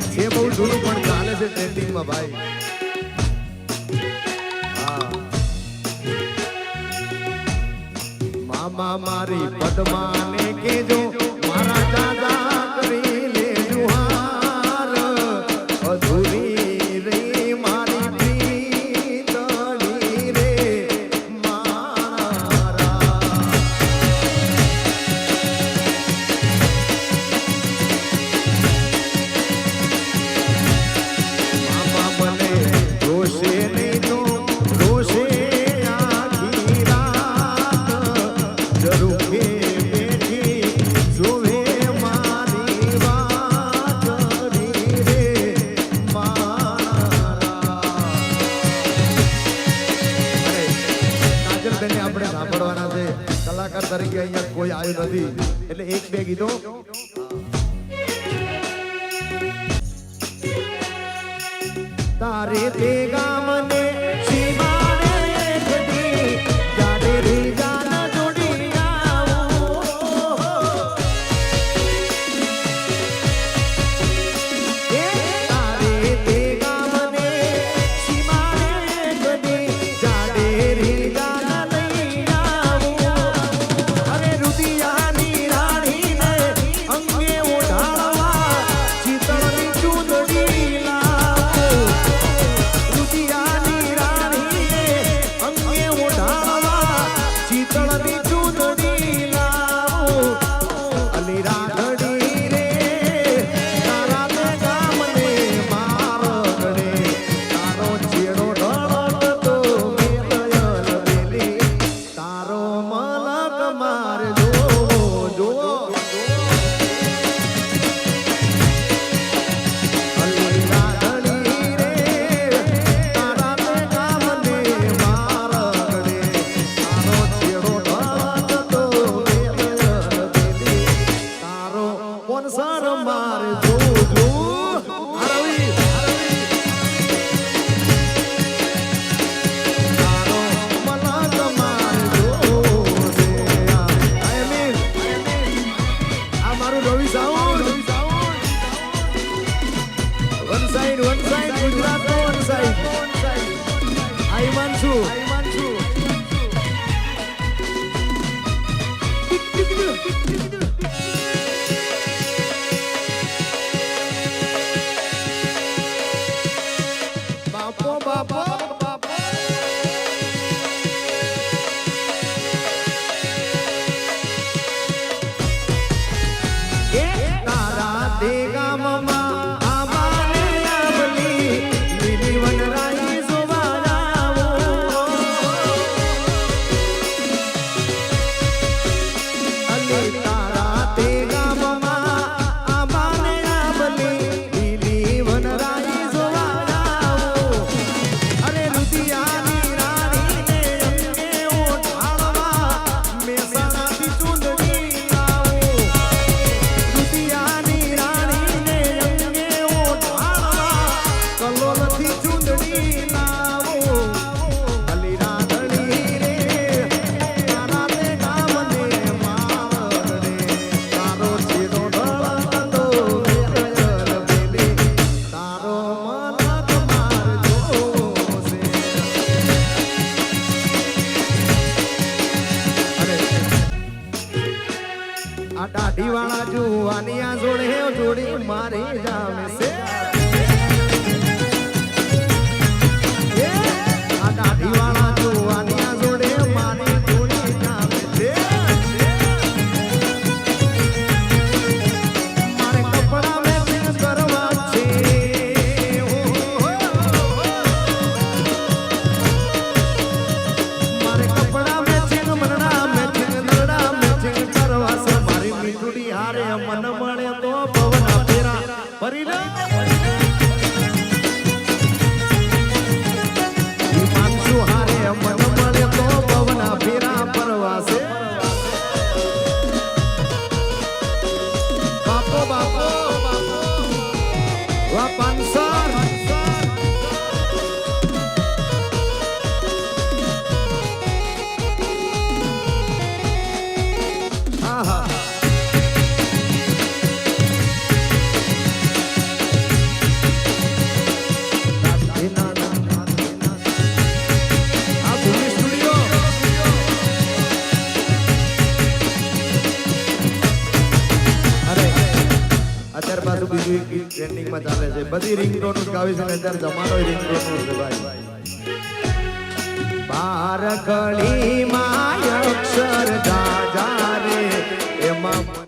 ગીત છે બહુ જૂનું પણ ચાલે છે ટ્રેન્ડિંગમાં ભાઈ. મામા મારી પદ્માને કેજો કોઈ આવ્યું નથી. એટલે એક બે ગીતો. તારે ભેગા મને ચોવીસ out. One side one side Gujarat one side. આઈ માનસુ. Amém. não. પાછું બીજું એક ટ્રેન્ડિંગમાં ચાલે છે. બધી રિંગટોન જ ગાવી છે અત્યારે જમાનો રિંગટોન છે ભાઈ. બાર કળીમાં અક્ષર જાજા રે. એમાં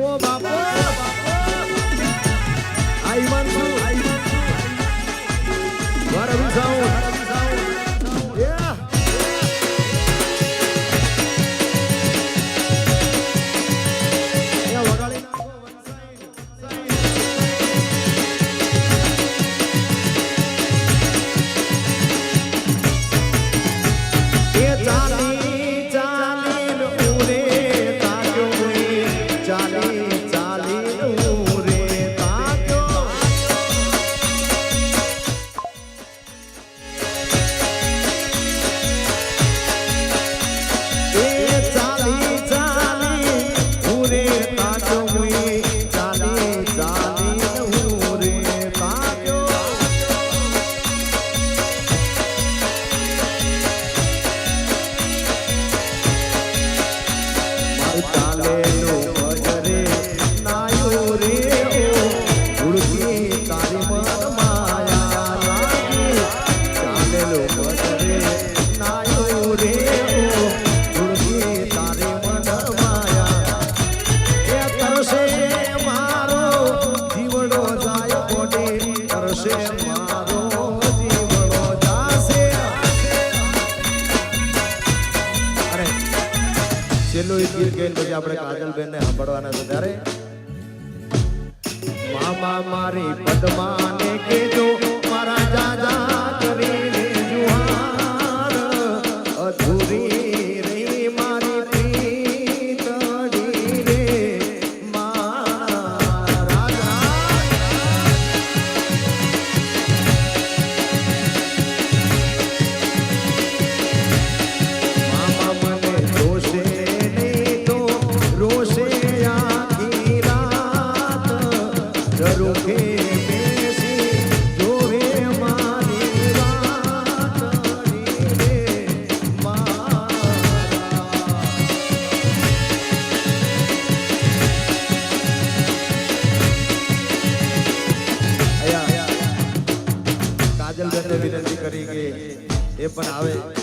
બાપો બાપો આ ઈમાનસુ વાર અભી ગાઈને પછી આપણે કાજલબેનને સાંભળવાના છે ત્યારે? મામા મારી પદ્માને કેજો મારા જાજા પણ આવે.